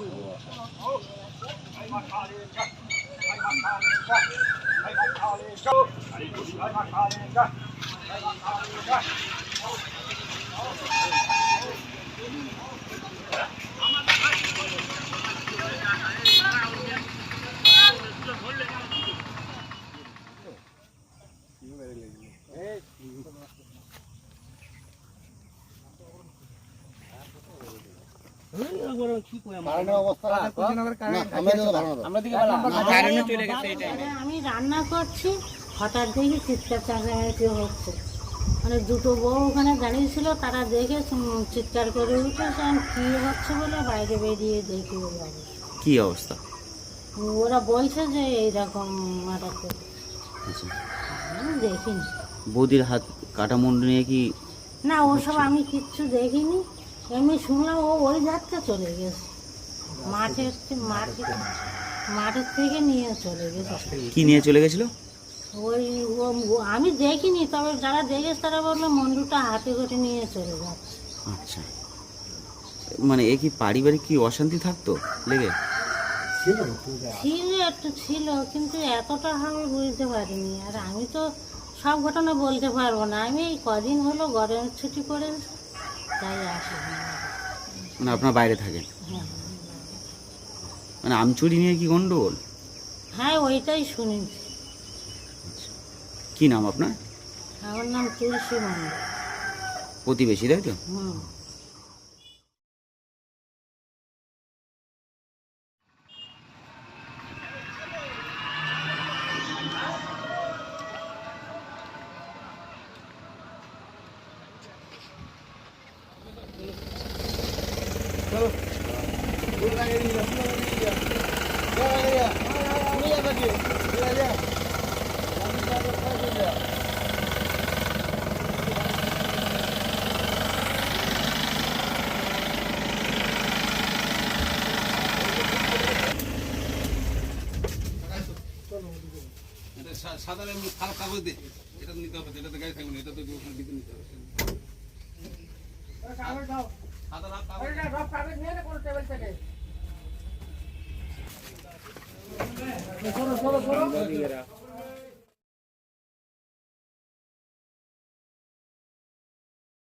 系咪？আমি রান্না করছি হঠাৎ দেখি চিৎকার চেঁচামেচি হচ্ছে মানে দুটো বউ ওখানে দাঁড়িয়েছিল তারা দেখে চিৎকার করে উঠে তখন কী হচ্ছে বলে বাইরে বেরিয়ে দেখি কি অবস্থা? ওরা বলছে যে এইরকম মারাতে আচ্ছা। দেখিনি। বৌদির হাত কাটা মুন্ডু নিয়ে কি না ওসব আমি কিচ্ছু দেখিনি। এমনি শুনলাম ও ওই যাত্রা চলে গেছে। মাঠের মাঠে মাঠের থেকে নিয়ে চলে গেছে। কি নিয়ে চলে গেছিল? ওই আমি দেখিনি তবে যারা দেখেছে তারা বলল মন্ডুটা হাতে করে নিয়ে চলে যাচ্ছে। আচ্ছা। মানে এ কি পারিবারিক কি অশান্তি থাকতো লেগে? ছিল একটু ছিল কিন্তু এতটা হবে বুঝতে পারিনি। আর আমি তো সব ঘটনা বলতে পারব না। আমি এই কদিন হলো গরমের ছুটি আসিনি মানে আপনার বাইরে থাকেন? মানে আমচুরি নিয়ে কি গন্ডগোল? হ্যাঁ ওইটাই শুনেছি। কি নাম আপনার? আমার নাম তুলসী প্রতিবেশী তাই তো? সাদা কাগজ দে। এটা নিতে হবে, এটা তো গায়ে থাকবে না, এটা তো নিতে হবে। ¿Solo, solo, solo?